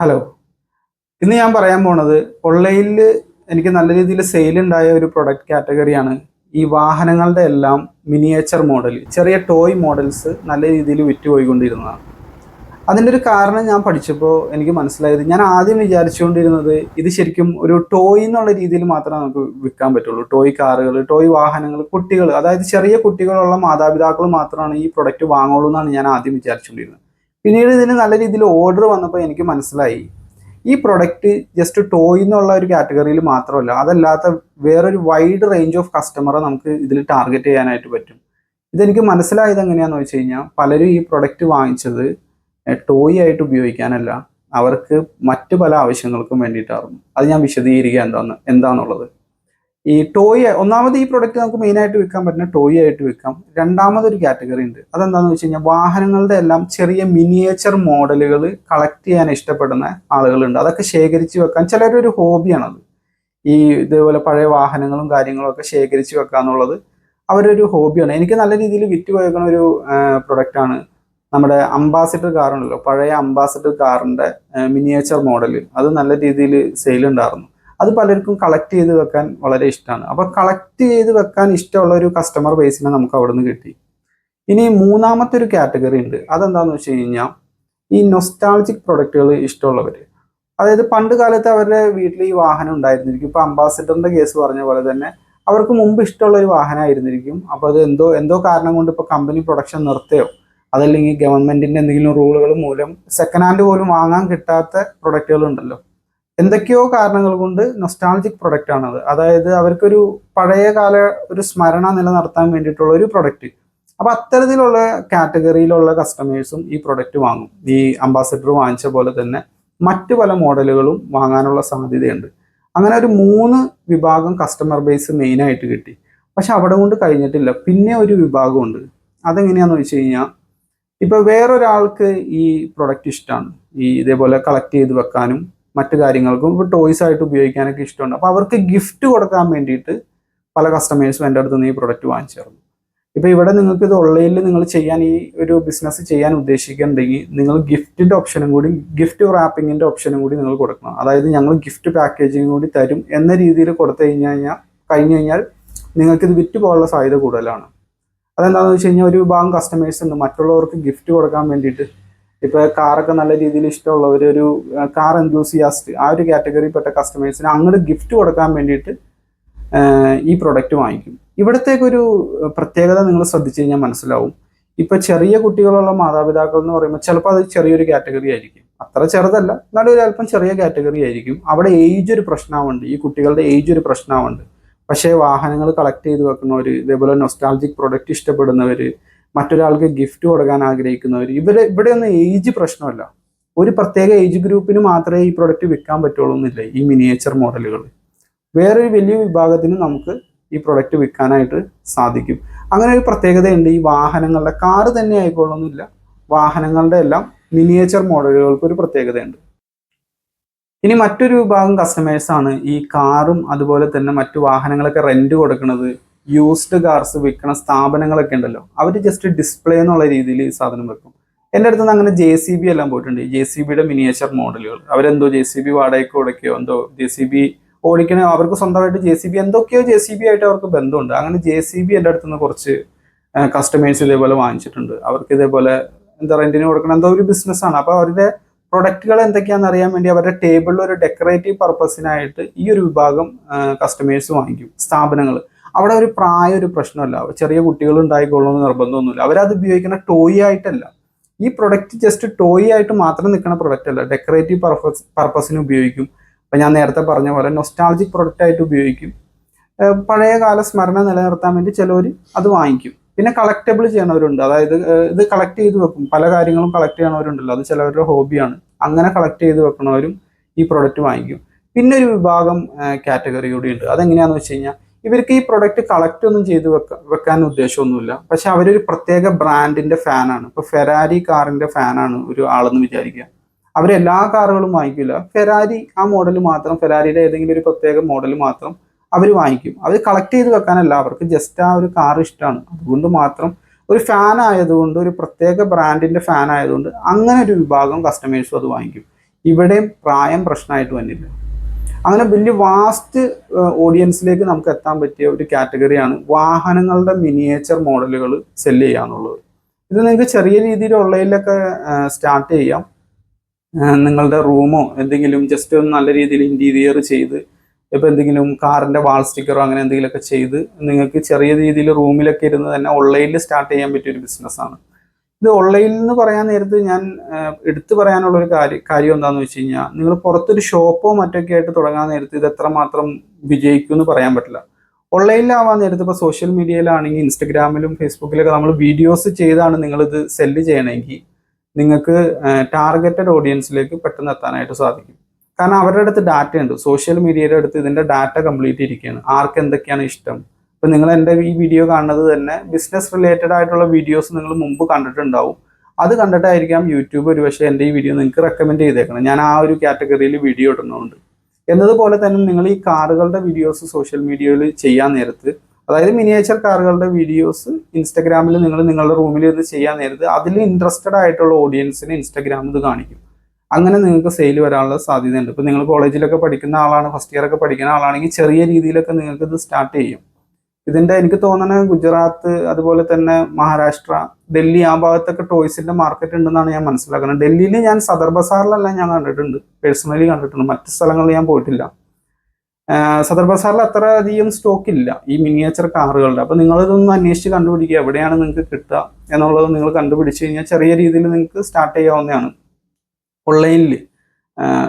Hello ഇന്ന് ഞാൻ പറയാൻ പോണത് ഓൺലൈനിൽ എനിക്ക് നല്ല രീതിയിൽ സെയിൽ ഉണ്ടായ ഒരു പ്രൊഡക്റ്റ് കാറ്റഗറിയാണ് ഈ വാഹനങ്ങളുടെ എല്ലാം മിനിയേച്ചർ മോഡൽ ചെറിയ ടോയ് മോഡൽസ് നല്ല രീതിയിൽ വിറ്റുപോയിക്കൊണ്ടിരുന്നതാണ്. അതിന്റെ ഒരു കാരണം ഞാൻ പഠിച്ചപ്പോൾ എനിക്ക് മനസ്സിലായത് ഞാൻ ആദ്യം വിചാരിച്ചുകൊണ്ടിരുന്നത് ഇത് ശരിക്കും ഒരു ടോയ് എന്നുള്ള രീതിയിൽ മാത്രമേ നമുക്ക് വിൽക്കാൻ പറ്റുള്ളൂ. ടോയ് കാറുകൾ ടോയ് വാഹനങ്ങൾ കുട്ടികൾ അതായത് ചെറിയ കുട്ടികളുള്ള മാതാപിതാക്കൾ മാത്രമാണ് ഈ പ്രൊഡക്റ്റ് വാങ്ങുള്ളൂ എന്നാണ് ഞാൻ ആദ്യം വിചാരിച്ചുകൊണ്ടിരുന്നത്. പിന്നീട് ഇതിന് നല്ല രീതിയിൽ ഓർഡർ വന്നപ്പോൾ എനിക്ക് മനസ്സിലായി. ഈ പ്രൊഡക്റ്റ് ജസ്റ്റ് ടോയ് എന്നുള്ള ഒരു കാറ്റഗറിയിൽ മാത്രമല്ല അതല്ലാത്ത വേറൊരു വൈഡ് റേഞ്ച് ഓഫ് കസ്റ്റമറെ നമുക്ക് ഇതിൽ ടാർഗറ്റ് ചെയ്യാനായിട്ട് പറ്റും. ഇതെനിക്ക് മനസ്സിലായത് എങ്ങനെയാണെന്ന് വെച്ച് കഴിഞ്ഞാൽ പലരും ഈ പ്രൊഡക്റ്റ് വാങ്ങിച്ചത് ടോയ് ആയിട്ട് ഉപയോഗിക്കാനല്ല. അവർക്ക് മറ്റു പല ആവശ്യങ്ങൾക്കും വേണ്ടിയിട്ടായിരുന്നു. അത് ഞാൻ വിശദീകരിക്കുക എന്താന്ന് എന്താന്നുള്ളത്. ഈ ടോയ് ഒന്നാമത് ഈ പ്രൊഡക്റ്റ് നമുക്ക് മെയിൻ ആയിട്ട് വിൽക്കാൻ പറ്റുന്ന ടോയ് ആയിട്ട് വിൽക്കാം. രണ്ടാമതൊരു കാറ്റഗറി ഉണ്ട്. അതെന്താണെന്ന് വെച്ച് കഴിഞ്ഞാൽ വാഹനങ്ങളുടെ എല്ലാം ചെറിയ മിനിയേച്ചർ മോഡലുകൾ കളക്ട് ചെയ്യാൻ ഇഷ്ടപ്പെടുന്ന ആളുകളുണ്ട്. അതൊക്കെ ശേഖരിച്ച് വെക്കാൻ ചിലരൊരു ഹോബിയാണത് ഈ ഇതേപോലെ പഴയ വാഹനങ്ങളും കാര്യങ്ങളും ഒക്കെ ശേഖരിച്ച് വെക്കുക എന്നുള്ളത് അവരൊരു ഹോബിയാണ് എനിക്ക് നല്ല രീതിയിൽ വിറ്റ് പോയേക്കുന്ന ഒരു പ്രൊഡക്റ്റാണ് നമ്മുടെ അംബാസിഡർ കാറുണ്ടല്ലോ പഴയ അംബാസിഡർ കാറിന്റെ മിനിയേച്ചർ മോഡൽ അത് നല്ല രീതിയിൽ സെയിൽ ഉണ്ടായിരുന്നു അത് പലർക്കും കളക്ട് ചെയ്ത് വെക്കാൻ വളരെ ഇഷ്ടമാണ് അപ്പോൾ കളക്ട് ചെയ്ത് വെക്കാൻ ഇഷ്ടമുള്ള ഒരു കസ്റ്റമർ ബേസിനെ നമുക്ക് അവിടെ നിന്ന് കിട്ടി. ഇനി മൂന്നാമത്തെ ഒരു കാറ്റഗറി ഉണ്ട്. അതെന്താണെന്ന് വെച്ച് കഴിഞ്ഞാൽ ഈ നൊസ്റ്റാളജിക് പ്രൊഡക്റ്റുകൾ ഇഷ്ടമുള്ളവർ അതായത് പണ്ട് കാലത്ത് അവരുടെ വീട്ടിൽ ഈ വാഹനം ഉണ്ടായിരുന്നിരിക്കും. ഇപ്പോൾ അംബാസിഡറിന്റെ കേസ് പറഞ്ഞ പോലെ തന്നെ അവർക്ക് മുമ്പ് ഇഷ്ടമുള്ള ഒരു വാഹനമായിരുന്നിരിക്കും അപ്പോൾ അത് എന്തോ എന്തോ കാരണം കൊണ്ട് ഇപ്പോൾ കമ്പനി പ്രൊഡക്ഷൻ നിർത്തുകയോ അതല്ലെങ്കിൽ ഗവൺമെന്റിന്റെ എന്തെങ്കിലും റൂളുകൾ മൂലം സെക്കൻഡ് ഹാൻഡ് പോലും വാങ്ങാൻ കിട്ടാത്ത പ്രൊഡക്റ്റുകൾ ഉണ്ടല്ലോ. എന്തൊക്കെയോ കാരണങ്ങൾ കൊണ്ട് നൊസ്റ്റാളജിക് പ്രൊഡക്റ്റ് ആണത്. അതായത് അവർക്കൊരു പഴയ കാല ഒരു സ്മരണ നിലനിർത്താൻ വേണ്ടിയിട്ടുള്ള ഒരു പ്രൊഡക്റ്റ് അപ്പൊ അത്തരത്തിലുള്ള കാറ്റഗറിയിലുള്ള കസ്റ്റമേഴ്സും ഈ പ്രൊഡക്റ്റ് വാങ്ങും. ഈ അംബാസഡർ വാങ്ങിച്ച പോലെ തന്നെ മറ്റു പല മോഡലുകളും വാങ്ങാനുള്ള സാധ്യതയുണ്ട്. അങ്ങനെ ഒരു മൂന്ന് വിഭാഗം കസ്റ്റമർ ബേസ് മെയിൻ ആയിട്ട് കിട്ടി. പക്ഷെ അവിടെ കൊണ്ട് കഴിഞ്ഞിട്ടില്ല. പിന്നെ ഒരു വിഭാഗമുണ്ട്. അതെങ്ങനെയാന്ന് വെച്ച് കഴിഞ്ഞാൽ ഇപ്പൊ വേറൊരാൾക്ക് ഈ പ്രൊഡക്റ്റ് ഇഷ്ടമാണ് ഈ ഇതേപോലെ കളക്ട് ചെയ്ത് വെക്കാനും മറ്റു കാര്യങ്ങൾക്കും ഇപ്പോൾ ടോയ്സ് ആയിട്ട് ഉപയോഗിക്കാനൊക്കെ ഇഷ്ടമുണ്ട്. അപ്പോൾ അവർക്ക് ഗിഫ്റ്റ് കൊടുക്കാൻ വേണ്ടിയിട്ട് പല കസ്റ്റമേഴ്സും എന്റെ അടുത്ത് നിന്ന് ഈ പ്രൊഡക്റ്റ് വാങ്ങിച്ചിരുന്നു ഇപ്പോൾ ഇവിടെ നിങ്ങൾക്ക് ഇത് ഓൺലൈനിൽ നിങ്ങൾ ചെയ്യാൻ ഈ ഒരു ബിസിനസ് ചെയ്യാൻ ഉദ്ദേശിക്കുന്നുണ്ടെങ്കിൽ നിങ്ങൾ ഗിഫ്റ്റിന്റെ ഓപ്ഷനും കൂടി ഗിഫ്റ്റ് റാപ്പിങ്ങിന്റെ ഓപ്ഷനും കൂടി നിങ്ങൾ കൊടുക്കണം. അതായത് ഞങ്ങൾ ഗിഫ്റ്റ് പാക്കേജിങ് കൂടി തരും എന്ന രീതിയിൽ കൊടുത്തു കഴിഞ്ഞു കഴിഞ്ഞാൽ കഴിഞ്ഞു കഴിഞ്ഞാൽ നിങ്ങൾക്ക് ഇത് വിറ്റ് പോകാനുള്ള സാധ്യത കൂടുതലാണ്. അതെന്താണെന്ന് വെച്ച് കഴിഞ്ഞാൽ ഒരു വിഭാഗം കസ്റ്റമേഴ്സ് ഉണ്ട് മറ്റുള്ളവർക്ക് ഗിഫ്റ്റ് കൊടുക്കാൻ വേണ്ടിയിട്ട് ഇപ്പൊ കാറൊക്കെ നല്ല രീതിയിൽ ഇഷ്ടമുള്ളവർ ഒരു കാർ എന്തൂസിയാസ്റ്റ് ആ ഒരു കാറ്റഗറിയിൽപ്പെട്ട കസ്റ്റമേഴ്സിന് അങ്ങോട്ട് ഗിഫ്റ്റ് കൊടുക്കാൻ വേണ്ടിയിട്ട് ഈ പ്രൊഡക്റ്റ് വാങ്ങിക്കും. ഇവിടത്തേക്കൊരു പ്രത്യേകത നിങ്ങൾ ശ്രദ്ധിച്ചു കഴിഞ്ഞാൽ മനസ്സിലാവും. ഇപ്പൊ ചെറിയ കുട്ടികളുള്ള മാതാപിതാക്കൾ എന്ന് പറയുമ്പോൾ ചിലപ്പോൾ അത് ചെറിയൊരു കാറ്റഗറി ആയിരിക്കും. അത്ര ചെറുതല്ല എന്നാലും ഒരു അല്പം ചെറിയ കാറ്റഗറി ആയിരിക്കും. അവിടെ ഏജ് ഒരു പ്രശ്നമുണ്ട്. ഈ കുട്ടികളുടെ ഏജ് ഒരു പ്രശ്നമുണ്ട്. പക്ഷേ വാഹനങ്ങൾ കളക്ട് ചെയ്ത് വെക്കുന്നവർ ഇതേപോലെ നൊസ്റ്റാൾജിക് പ്രൊഡക്റ്റ് ഇഷ്ടപ്പെടുന്നവർ മറ്റൊരാൾക്ക് ഗിഫ്റ്റ് കൊടുക്കാൻ ആഗ്രഹിക്കുന്നവർ ഇവർ ഇവിടെയൊന്നും ഏജ് പ്രശ്നമല്ല. ഒരു പ്രത്യേക ഏജ് ഗ്രൂപ്പിന് മാത്രമേ ഈ പ്രൊഡക്റ്റ് വിൽക്കാൻ പറ്റുള്ളൂ എന്നില്ല ഈ മിനിയേച്ചർ മോഡലുകൾ വേറൊരു വലിയ വിഭാഗത്തിന് നമുക്ക് ഈ പ്രൊഡക്റ്റ് വിൽക്കാനായിട്ട് സാധിക്കും. അങ്ങനെ ഒരു പ്രത്യേകതയുണ്ട് ഈ വാഹനങ്ങളുടെ കാറ് തന്നെ ആയിക്കൊള്ളുന്നില്ല. വാഹനങ്ങളുടെ എല്ലാം മിനിയേച്ചർ മോഡലുകൾക്ക് ഒരു പ്രത്യേകതയുണ്ട്. ഇനി മറ്റൊരു വിഭാഗം കസ്റ്റമേഴ്സ് ആണ്. ഈ കാറും അതുപോലെ തന്നെ മറ്റു വാഹനങ്ങളൊക്കെ റെന്റ് കൊടുക്കുന്നത് യൂസ്ഡ് കാർസ് വിൽക്കുന്ന സ്ഥാപനങ്ങളൊക്കെ ഉണ്ടല്ലോ. അവർ ജസ്റ്റ് ഡിസ്പ്ലേ എന്നുള്ള രീതിയിൽ ഈ സാധനം വെക്കും. എന്റെ അടുത്ത് നിന്ന് അങ്ങനെ ജെ സി ബി എല്ലാം പോയിട്ടുണ്ട്. ജെ സി ബിയുടെ മിനിയേച്ചർ മോഡലുകൾ അവരെന്തോ ജെ സി ബി വാടകയ്ക്ക് കൊടുക്കുകയോ എന്തോ ജെ സി ബി ഓടിക്കണോ അവർക്ക് സ്വന്തമായിട്ട് ജെ സി ബി എന്തൊക്കെയോ ജെ സി ബി ആയിട്ട് അവർക്ക് ബന്ധമുണ്ട്. അങ്ങനെ ജെ സി ബി എന്റെ അടുത്ത് നിന്ന് കുറച്ച് കസ്റ്റമേഴ്സ് ഇതേപോലെ വാങ്ങിച്ചിട്ടുണ്ട്. അവർക്ക് ഇതേപോലെ എന്താ റെന്റിന് കൊടുക്കണം എന്തോ ഒരു ബിസിനസ്സാണ് അപ്പോൾ അവരുടെ പ്രൊഡക്റ്റുകൾ എന്തൊക്കെയാണെന്ന് അറിയാൻ വേണ്ടി അവരുടെ ടേബിളിൽ ഒരു ഡെക്കറേറ്റീവ് പർപ്പസിനായിട്ട് ഈ ഒരു വിഭാഗം കസ്റ്റമേഴ്സ് വാങ്ങിക്കും സ്ഥാപനങ്ങൾ. അവിടെ ഒരു പ്രായ ഒരു പ്രശ്നമല്ല. ചെറിയ കുട്ടികൾ ഉണ്ടായിക്കൊള്ളുന്ന നിർബന്ധമൊന്നുമില്ല. അവരത് ഉപയോഗിക്കുന്ന ടോയ് ആയിട്ടല്ല. ഈ പ്രൊഡക്റ്റ് ജസ്റ്റ് ടോയ് ആയിട്ട് മാത്രം നിൽക്കുന്ന പ്രൊഡക്റ്റ് അല്ല. ഡെക്കറേറ്റീവ് പർപ്പസ് പർപ്പസിന് ഉപയോഗിക്കും. അപ്പം ഞാൻ നേരത്തെ പറഞ്ഞ പോലെ നൊസ്റ്റാളജിക് പ്രൊഡക്റ്റ് ആയിട്ട് ഉപയോഗിക്കും. പഴയ കാല സ്മരണ നിലനിർത്താൻ വേണ്ടി ചിലവർ അത് വാങ്ങിക്കും. പിന്നെ കളക്റ്റബിൾ ചെയ്യണവരുണ്ട്. അതായത് ഇത് കളക്ട് ചെയ്ത് വെക്കും. പല കാര്യങ്ങളും കളക്ട് ചെയ്യണവരുണ്ടല്ലോ. അത് ചിലവരുടെ ഹോബിയാണ് അങ്ങനെ കളക്ട് ചെയ്ത് വെക്കണവരും ഈ പ്രൊഡക്റ്റ് വാങ്ങിക്കും. പിന്നെ ഒരു വിഭാഗം കാറ്റഗറി കൂടി ഉണ്ട്. അതെങ്ങനെയാന്ന് വെച്ച് കഴിഞ്ഞാൽ ഇവർക്ക് ഈ പ്രൊഡക്റ്റ് കളക്ട് ഒന്നും ചെയ്ത് വെക്ക വെക്കാൻ ഉദ്ദേശമൊന്നുമില്ല. പക്ഷെ അവരൊരു പ്രത്യേക ബ്രാൻഡിന്റെ ഫാനാണ് ഇപ്പൊ ഫെരാരി കാറിന്റെ ഫാനാണ് ഒരു ആളെന്ന് വിചാരിക്കുക. അവരെല്ലാ കാറുകളും വാങ്ങിക്കില്ല ഫെരാരി ആ മോഡൽ മാത്രം ഫെരാരിയുടെ ഏതെങ്കിലും ഒരു പ്രത്യേക മോഡൽ മാത്രം അവർ വാങ്ങിക്കും. അവർ കളക്ട് ചെയ്ത് വെക്കാനല്ല അവർക്ക് ജസ്റ്റ് ആ ഒരു കാർ ഇഷ്ടമാണ് അതുകൊണ്ട് മാത്രം ഒരു ഫാൻ ആയതുകൊണ്ട് ഒരു പ്രത്യേക ബ്രാൻഡിന്റെ ഫാൻ ആയതുകൊണ്ട് അങ്ങനെ ഒരു വിഭാഗം കസ്റ്റമേഴ്സും അത് വാങ്ങിക്കും. ഇവിടെയും പ്രായം പ്രശ്നമായിട്ട് വന്നില്ല. അങ്ങനെ വലിയ വാസ്റ്റ് ഓഡിയൻസിലേക്ക് നമുക്ക് എത്താൻ പറ്റിയ ഒരു കാറ്റഗറിയാണ് വാഹനങ്ങളുടെ മിനിയേച്ചർ മോഡലുകൾ സെൽ ചെയ്യാന്നുള്ളത് ഇത് നിങ്ങൾക്ക് ചെറിയ രീതിയിൽ ഓൺലൈനിലൊക്കെ സ്റ്റാർട്ട് ചെയ്യാം. നിങ്ങളുടെ റൂമോ എന്തെങ്കിലും ജസ്റ്റ് ഒന്ന് നല്ല രീതിയിൽ ഇന്റീരിയർ ചെയ്ത് ഇപ്പൊ എന്തെങ്കിലും കാറിന്റെ വാൾ സ്റ്റിക്കറോ അങ്ങനെ എന്തെങ്കിലുമൊക്കെ ചെയ്ത് നിങ്ങൾക്ക് ചെറിയ രീതിയിൽ റൂമിലൊക്കെ ഇരുന്ന് തന്നെ ഓൺലൈനിൽ സ്റ്റാർട്ട് ചെയ്യാൻ പറ്റിയ ഒരു ബിസിനസ്സാണ് ഇത് ഓൺലൈനിൽ നിന്ന് പറയാൻ നേരത്ത് ഞാൻ എടുത്തു പറയാനുള്ള ഒരു കാര്യം കാര്യം എന്താണെന്ന് വെച്ച് കഴിഞ്ഞാൽ നിങ്ങൾ പുറത്തൊരു ഷോപ്പോ മറ്റൊക്കെ ആയിട്ട് തുടങ്ങാൻ നേരത്ത് ഇത് എത്രമാത്രം വിജയിക്കും എന്ന് പറയാൻ പറ്റില്ല. ഓൺലൈനിലാവാൻ നേരത്ത് ഇപ്പോൾ സോഷ്യൽ മീഡിയയിലാണെങ്കിൽ ഇൻസ്റ്റഗ്രാമിലും ഫേസ്ബുക്കിലൊക്കെ നമ്മൾ വീഡിയോസ് ചെയ്താണ് നിങ്ങളിത് സെല്ല് ചെയ്യണമെങ്കിൽ നിങ്ങൾക്ക് ടാർഗറ്റഡ് ഓഡിയൻസിലേക്ക് പെട്ടെന്ന് എത്താനായിട്ട് സാധിക്കും. കാരണം അവരുടെ അടുത്ത് ഡാറ്റ ഉണ്ട്. സോഷ്യൽ മീഡിയയുടെ അടുത്ത് ഇതിന്റെ ഡാറ്റ കംപ്ലീറ്റ് ഇരിക്കുകയാണ്. ആർക്ക് എന്തൊക്കെയാണ് ഇഷ്ടം? ഇപ്പൊ നിങ്ങൾ എന്റെ ഈ വീഡിയോ കാണുന്നത് തന്നെ ബിസിനസ് റിലേറ്റഡ് ആയിട്ടുള്ള വീഡിയോസ് നിങ്ങൾ മുമ്പ് കണ്ടിട്ടുണ്ടാവും. അത് കണ്ടിട്ടായിരിക്കാം യൂട്യൂബ് ഒരു പക്ഷേ എന്റെ ഈ വീഡിയോ നിങ്ങൾക്ക് റെക്കമെൻഡ് ചെയ്തേക്കണം. ഞാൻ ആ ഒരു കാറ്റഗറിയിൽ വീഡിയോ ഇടുന്നുണ്ട്. എന്നതുപോലെ തന്നെ നിങ്ങൾ ഈ കാറുകളുടെ വീഡിയോസ് സോഷ്യൽ മീഡിയയിൽ ചെയ്യാൻ നേരത്ത് അതായത് മിനിയേച്ചർ കാറുകളുടെ വീഡിയോസ് ഇൻസ്റ്റാഗ്രാമിൽ നിങ്ങൾ നിങ്ങളുടെ റൂമിൽ ഇത് ചെയ്യാൻ നേരത്ത് അതിൽ ഇൻട്രസ്റ്റഡ് ആയിട്ടുള്ള ഓഡിയൻസിന് ഇൻസ്റ്റഗ്രാം ഇത് കാണിക്കും. അങ്ങനെ നിങ്ങൾക്ക് സെയിൽ വരാനുള്ള സാധ്യതയുണ്ട്. ഇപ്പൊ നിങ്ങൾ കോളേജിലൊക്കെ പഠിക്കുന്ന ആളാണ് ഫസ്റ്റ് ഇയർ ഒക്കെ പഠിക്കുന്ന ആളാണെങ്കിൽ ചെറിയ രീതിയിലൊക്കെ നിങ്ങൾക്ക് ഇത് സ്റ്റാർട്ട് ചെയ്യും. ഇതിന്റെ എനിക്ക് തോന്നുന്നത് ഗുജറാത്ത് അതുപോലെ തന്നെ മഹാരാഷ്ട്ര ഡൽഹി ആ ഭാഗത്തൊക്കെ ടോയ്സിന്റെ മാർക്കറ്റ് ഉണ്ടെന്നാണ് ഞാൻ മനസ്സിലാക്കുന്നത്. ഡൽഹിയിൽ ഞാൻ സദർ ബസാറിലെല്ലാം ഞാൻ കണ്ടിട്ടുണ്ട്. പേഴ്സണലി കണ്ടിട്ടുണ്ട്. മറ്റ് സ്ഥലങ്ങളിൽ ഞാൻ പോയിട്ടില്ല. സദർ ബസാറിൽ അത്ര അധികം സ്റ്റോക്ക് ഇല്ല. ഈ മിനിയേച്ചർ കാറുകളുടെ. അപ്പോൾ നിങ്ങൾ ഇതൊന്ന് അന്വേഷിച്ച് കണ്ടുപിടിക്കുക. എവിടെയാണ് നിങ്ങൾക്ക് കിട്ടുക എന്നുള്ളത് നിങ്ങൾ കണ്ടുപിടിച്ച് കഴിഞ്ഞാൽ ചെറിയ രീതിയിൽ നിങ്ങൾക്ക് സ്റ്റാർട്ട് ചെയ്യാവുന്നതാണ്. ഓൺലൈനിൽ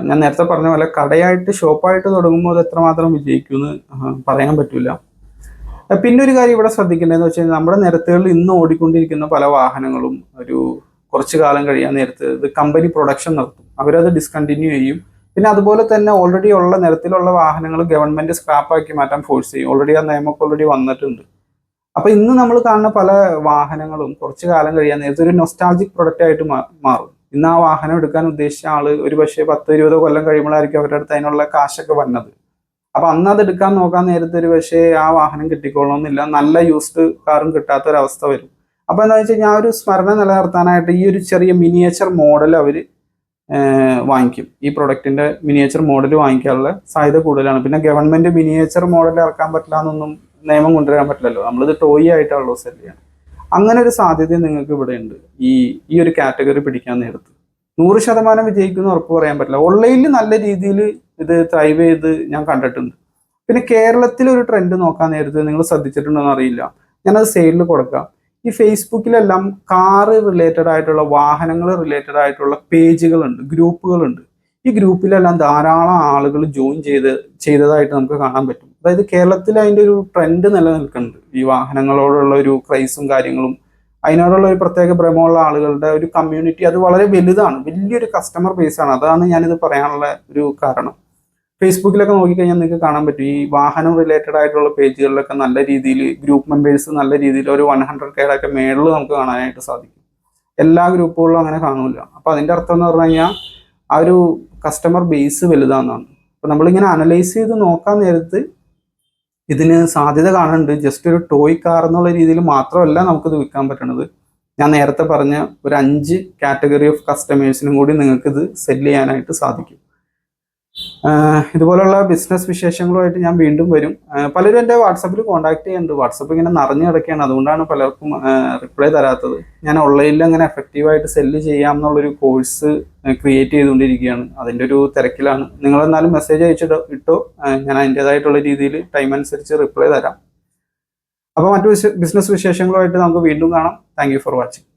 ഞാൻ നേരത്തെ പറഞ്ഞ പോലെ കടയായിട്ട് ഷോപ്പായിട്ട് തുടങ്ങുമ്പോൾ അത് എത്രമാത്രം വിജയിക്കുമെന്ന് പറയാൻ പറ്റില്ല പിന്നെ ഒരു കാര്യം ഇവിടെ ശ്രദ്ധിക്കേണ്ടതെന്ന് വെച്ച് കഴിഞ്ഞാൽ നമ്മുടെ നിരത്തുകളിൽ ഇന്ന് ഓടിക്കൊണ്ടിരിക്കുന്ന പല വാഹനങ്ങളും ഒരു കുറച്ച് കാലം കഴിയാൻ നേരത്ത് ഇത് കമ്പനി പ്രൊഡക്ഷൻ നടത്തും. അവരത് ഡിസ്കണ്ടിന്യൂ ചെയ്യും. പിന്നെ അതുപോലെ തന്നെ ഓൾറെഡി ഉള്ള നിരത്തിലുള്ള വാഹനങ്ങൾ ഗവൺമെന്റ് സ്ക്രാപ്പാക്കി മാറ്റാൻ ഫോഴ്സ് ചെയ്യും. ഓൾറെഡി ആ നിയമം ഓൾറെഡി വന്നിട്ടുണ്ട്. അപ്പൊ ഇന്ന് നമ്മൾ കാണുന്ന പല വാഹനങ്ങളും കുറച്ച് കാലം കഴിയാൻ നേരത്തെ ഒരു നൊസ്റ്റാൾജിക് പ്രൊഡക്റ്റ് ആയിട്ട് മാറും. ഇന്ന് ആ വാഹനം എടുക്കാൻ ഉദ്ദേശിച്ച ആൾ ഒരു പക്ഷേ പത്തോ ഇരുപതോ കൊല്ലം കഴിയുമ്പോഴായിരിക്കും അവരുടെ അടുത്ത് അതിനുള്ള കാശൊക്കെ വന്നത്. അപ്പൊ അന്ന് അത് എടുക്കാൻ നോക്കാൻ നേരത്തെ ഒരു പക്ഷേ ആ വാഹനം കിട്ടിക്കൊള്ളണമെന്നില്ല. നല്ല യൂസ്ഡ് കാറും കിട്ടാത്ത ഒരു അവസ്ഥ വരും. അപ്പൊ എന്താ വെച്ചാൽ ഞാൻ ഒരു സ്മരണ നിലനിർത്താനായിട്ട് ഈ ഒരു ചെറിയ മിനിയേച്ചർ മോഡൽ അവർ വാങ്ങിക്കും. ഈ പ്രൊഡക്റ്റിന്റെ മിനിയേച്ചർ മോഡൽ വാങ്ങിക്കാനുള്ള സാധ്യത കൂടുതലാണ്. പിന്നെ ഗവൺമെന്റ് മിനിയേച്ചർ മോഡൽ ഇറക്കാൻ പറ്റില്ല എന്നൊന്നും നിയമം കൊണ്ടുവരാൻ പറ്റില്ലല്ലോ. നമ്മളിത് ടോയി ആയിട്ടാണല്ലോ സെൽ ചെയ്യണം അങ്ങനെ ഒരു സാധ്യത നിങ്ങൾക്ക് ഇവിടെ ഉണ്ട്. ഈ ഈ ഒരു കാറ്റഗറി പിടിക്കാൻ നേരത്ത്. നൂറ് ശതമാനം വിജയിക്കുന്ന ഉറപ്പ് പറയാൻ പറ്റില്ല. ഓൺലൈനിൽ നല്ല രീതിയിൽ ഇത് ത്രൈവ് ചെയ്ത് ഞാൻ കണ്ടിട്ടുണ്ട്. പിന്നെ കേരളത്തിൽ ഒരു ട്രെൻഡ് നോക്കാൻ നേരത്ത് നിങ്ങൾ ശ്രദ്ധിച്ചിട്ടുണ്ടോ അറിയില്ല. ഞാനത് സെയിലിൽ കൊടുക്കാം. ഈ ഫേസ്ബുക്കിലെല്ലാം കാറ് റിലേറ്റഡ് ആയിട്ടുള്ള വാഹനങ്ങൾ റിലേറ്റഡ് ആയിട്ടുള്ള പേജുകളുണ്ട് ഗ്രൂപ്പുകളുണ്ട് ഈ ഗ്രൂപ്പിലെല്ലാം ധാരാളം ആളുകൾ ജോയിൻ ചെയ്ത് ചെയ്തതായിട്ട് നമുക്ക് കാണാൻ പറ്റും. അതായത് കേരളത്തിൽ അതിന്റെ ഒരു ട്രെൻഡ് നിലനിൽക്കുന്നുണ്ട്. ഈ വാഹനങ്ങളോടുള്ള ഒരു ക്രൈസും കാര്യങ്ങളും അതിനോടുള്ള ഒരു പ്രത്യേക ഭ്രമമുള്ള ആളുകളുടെ ഒരു കമ്മ്യൂണിറ്റി അത് വളരെ വലുതാണ്. വലിയൊരു കസ്റ്റമർ ബേസ് ആണ്. അതാണ് ഞാനിത് പറയാനുള്ള ഒരു കാരണം. ഫേസ്ബുക്കിലൊക്കെ നോക്കിക്കഴിഞ്ഞാൽ നിങ്ങൾക്ക് കാണാൻ പറ്റും. ഈ വാഹനം റിലേറ്റഡ് ആയിട്ടുള്ള പേജുകളിലൊക്കെ നല്ല രീതിയിൽ ഗ്രൂപ്പ് മെമ്പേഴ്സ് നല്ല രീതിയിൽ ഒരു വൺ ഹൺഡ്രഡ് കെയറൊക്കെ മേളിൽ നമുക്ക് കാണാനായിട്ട് സാധിക്കും. എല്ലാ ഗ്രൂപ്പുകളിലും അങ്ങനെ കാണൂല. അപ്പൊ അതിന്റെ അർത്ഥം എന്ന് പറഞ്ഞു കഴിഞ്ഞാൽ ആ ഒരു കസ്റ്റമർ ബേസ് വലുതാണെന്നാണ് അപ്പോൾ നമ്മളിങ്ങനെ അനലൈസ് ചെയ്ത് നോക്കാൻ നേരത്ത് ഇതിന് സാധ്യത കാണുന്നുണ്ട്. ജസ്റ്റ് ഒരു ടോയ് കാർ എന്നുള്ള രീതിയിൽ മാത്രമല്ല നമുക്കിത് വിൽക്കാൻ പറ്റണത്. ഞാൻ നേരത്തെ പറഞ്ഞ ഒരു അഞ്ച് കാറ്റഗറി ഓഫ് കസ്റ്റമേഴ്സിനും കൂടി നിങ്ങൾക്കിത് സെൽ ചെയ്യാനായിട്ട് സാധിക്കും. ഇതുപോലുള്ള ബിസിനസ് വിശേഷങ്ങളുമായിട്ട് ഞാൻ വീണ്ടും വരും. പലരും എന്റെ വാട്സപ്പിൽ കോൺടാക്ട് ചെയ്യുന്നുണ്ട്. വാട്സപ്പ് ഇങ്ങനെ നിറഞ്ഞു കിടക്കുകയാണ്. അതുകൊണ്ടാണ് പലർക്കും റിപ്ലൈ തരാത്തത്. ഞാൻ ഓൺലൈനിൽ അങ്ങനെ എഫക്റ്റീവായിട്ട് സെല്ല് ചെയ്യാം എന്നുള്ളൊരു കോഴ്സ് ക്രിയേറ്റ് ചെയ്തുകൊണ്ടിരിക്കുകയാണ്. അതിന്റെ ഒരു തിരക്കിലാണ്. നിങ്ങൾ എന്നാലും മെസ്സേജ് അയച്ചിട്ടോ ഇട്ടോ. ഞാൻ അതിന്റെതായിട്ടുള്ള രീതിയിൽ ടൈം അനുസരിച്ച് റിപ്ലൈ തരാം. അപ്പോൾ മറ്റു ബിസിനസ് വിശേഷങ്ങളുമായിട്ട് നമുക്ക് വീണ്ടും കാണാം. Thank for watching